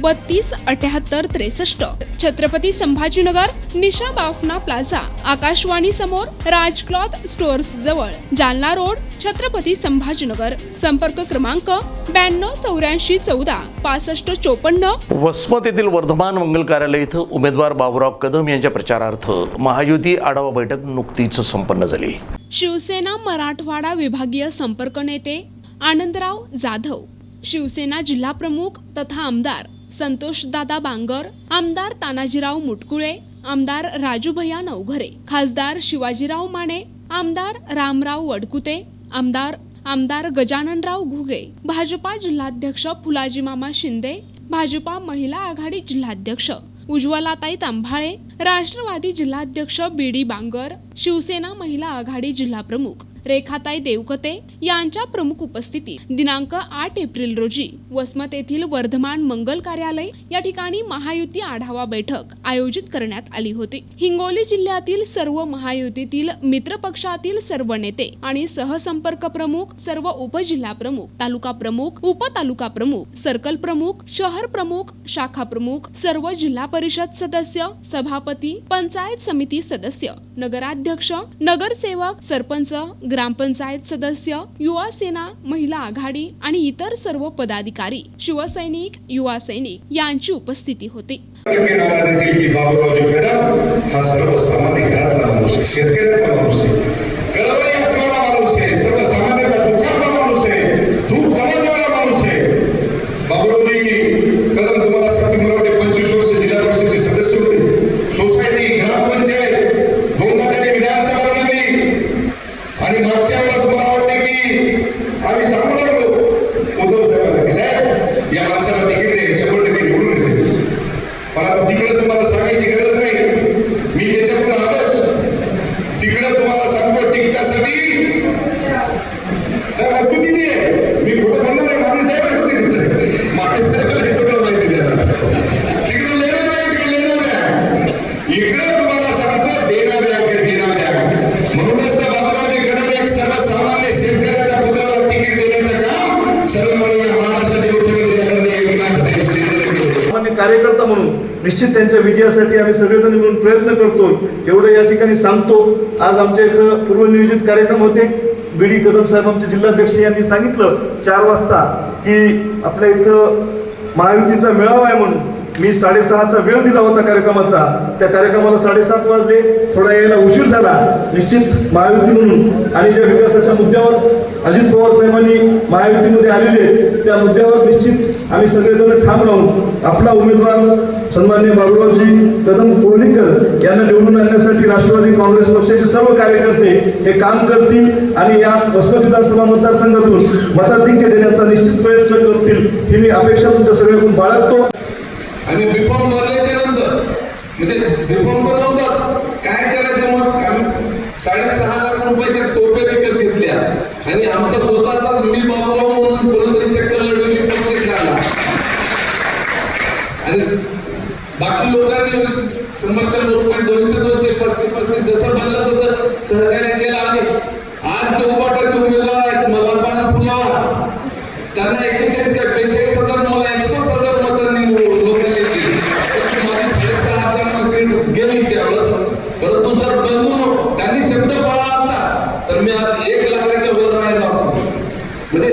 बत्तीस अठ्याहत्तर त्रेसष्ट. छत्रपती संभाजीनगर निशा बाफना प्लाझा. आकाशवाणी समोर राज क्लॉथ स्टोअर्स जवळ. जालना रोड छत्रपती संभाजीनगर. संपर्क क्रमांक ब्याण्णव चौऱ्याऐंशी चौदा पासष्ट चोपन्न. वसमत येथील वर्धमान मंगल कार्यालय इथं उमेदवार बाबुराव कदम यांच्या प्रचारार्थ महायुती आढावा बैठक नुकतीच संपन्न झाली. शिवसेना मराठवाडा विभागीय संपर्क नेते आनंदराव जाधव. शिवसेना जिल्हा प्रमुख तथा आमदार संतोषदादा बांगर आमदार तानाजीराव मुटकुळे आमदार राजूभैया नवघरे खासदार शिवाजीराव माने आमदार रामराव वडकुते आमदार आमदार गजाननराव घुगे भाजपा जिल्हाध्यक्ष फुलाजी मामा शिंदे भाजपा महिला आघाडी जिल्हाध्यक्ष उज्ज्वलाताई तांभाळे राष्ट्रवादी जिल्हाध्यक्ष बी डी बांगर शिवसेना महिला आघाडी जिल्हा प्रमुख रेखाताई देवकते यांच्या प्रमुख उपस्थितीत दिनांक आठ एप्रिल रोजी वसमत येथील वर्धमान मंगल कार्यालय या ठिकाणी महायुती आढावा बैठक आयोजित करण्यात आली होती. हिंगोली जिल्ह्यातील सर्व महायुतीतील मित्र पक्षातील सर्व नेते आणि सहसंपर्क प्रमुख सर्व उपजिल्हा प्रमुख तालुका प्रमुख उपतालुका प्रमुख सर्कल प्रमुख शहर प्रमुख शाखा प्रमुख सर्व जिल्हा परिषद सदस्य सभापती पंचायत समिती सदस्य नगराध्यक्ष नगरसेवक सरपंच ग्रामपंचायत सदस्य युवा सेना महिला आघाडी आणि इतर सर्व पदाधिकारी शिवसैनिक युवा सैनिक यांची उपस्थिती होती. टक्के हा सर्वसामान्य घरातला माणूस आहे शेतकऱ्याचा माणूस आहे. वाटते की आम्ही सांगू लागलो उद्धव कार्यकर्ता म्हणून निश्चित त्यांच्या विजयासाठी आम्ही सगळेजण मिळून प्रयत्न करतो एवढं या ठिकाणी सांगतो. आज आमच्या इथं पूर्वनियोजित कार्यक्रम होते. बी डी कदम साहेब आमचे जिल्हाध्यक्ष यांनी सांगितलं चार वाजता की आपल्या इथं महायुतीचा मेळावा आहे म्हणून. मी साडेसहाचा वेळ दिला होता कार्यक्रमाचा. त्या कार्यक्रमाला साडेसात वाजले. थोडा यायला उशीर झाला. निश्चित महायुती म्हणून. आणि ज्या विकासाच्या मुद्द्यावर अजित पवार साहेबांनी महायुतीमध्ये आलेले त्या मुद्द्यावर निश्चित आम्ही सगळेजण ठाम राहून आपला उमेदवार सन्मान्य बाबुरावजी कदम कोहलीकर यांना निवडून आणण्यासाठी राष्ट्रवादी काँग्रेस पक्षाचे सर्व कार्यकर्ते हे काम करतील आणि या वसमत विधानसभा मतदारसंघातून मताधिक्य देण्याचा निश्चित प्रयत्न करतील ही मी अपेक्षा तुमच्या सगळ्याकडून बाळगतो. आणि बीफॉर्म भरल्याच्या नंतर. म्हणजे बीफॉर्म तर नव्हतात काय करायचं मग? आम्ही साडेसहा लाख रुपयाच्या टोप्या विकत घेतल्या. आणि आमचा स्वतःचा मी बाबा म्हणून कोणतरी शक्कल लढवली पक्ष खेळला आणि बाकी लोकांनी शंभर शंभर रुपये दोनशे दोनशे पाचशे पाचशे जसं बनलं तसं सहकार्य केलं आणि आज जे उमेदवार शब्द पाळला असता तर मी आज एक लाखाच्या वर राहिलो असतो म्हणजे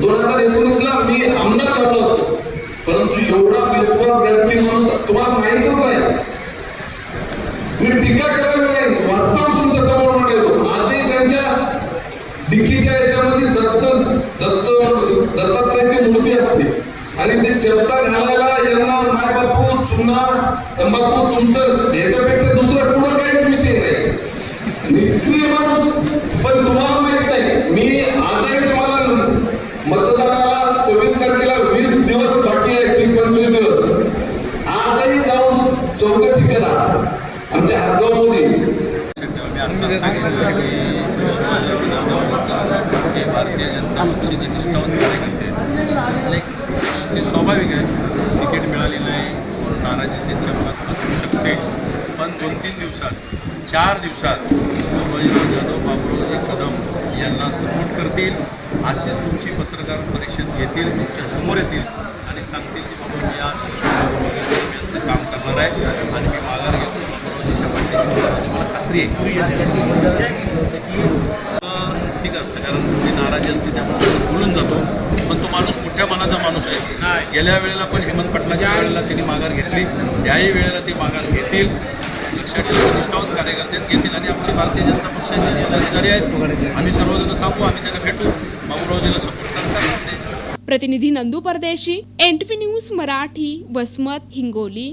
दोन हजार एकोणीसला मी आमदार झालो असतो. परंतु एवढा विश्वासघाती माणूस तुम्हाला माहीतच नाही. मी टीका करावी नाही वास्तव तुमच्यासमोर मांडलो आजही त्यांच्या दिल्लीच्या याच्यामध्ये दत्त दत्त दत्तात्रयाची मूर्ती असते. आणि ते शब्द घालायला यांना माय बापू चुना तंबाखू तुमचं ह्याच्यापेक्षा दुसरं निष्क्रिय पण तुम्हाला माहीत नाही. मी आजही तुम्हाला मतदानाला चोवीस तारखेला वीस दिवस बाकी आहे वीस पंचवीस दिवस. आजही जाऊन चौकशी करा. आमच्या हातगावमध्ये हे भारतीय जनता पक्षाचे निष्ठावंत कार्यकर्ते लाईक ते स्वाभाविक आहे. तिकीट मिळालेलं आहे नाराजी त्यांच्या मनात असू शकते. पण दोन तीन दिवसात चार दिवसात शिवाजीराव जाधव बाबुरावजी कदम यांना सपोर्ट करतील अशीच तुमची पत्रकार परिषद घेतील तुमच्यासमोर येतील आणि सांगतील की बाबा मी आज बाबुरावजी यांचं काम करणार आहे आणि मी माघार घेतो. बाबुरावजीच्या पाठीशी मला खात्री आहे. असतं कारण ती नाराजी असते त्यामुळे आपण बोलून जातो. पण तो माणूस मोठ्या मनाचा माणूस आहे. गेल्या वेळेला पण हेमंत पटलाच्या वेळेला त्यांनी माघार घेतली. त्याही वेळेला ते माघार घेतील. निष्ठावंत कार्यकर्ते घेतील. आणि आमचे भारतीय जनता पक्षाचे जे अधिकारी आहेत. आम्ही सर्वजण सांगू आम्ही त्यांना भेटू. बाबूरावजीला सपोर्ट करतात. प्रतिनिधी नंदू परदेशी एन न्यूज मराठी वसमत हिंगोली.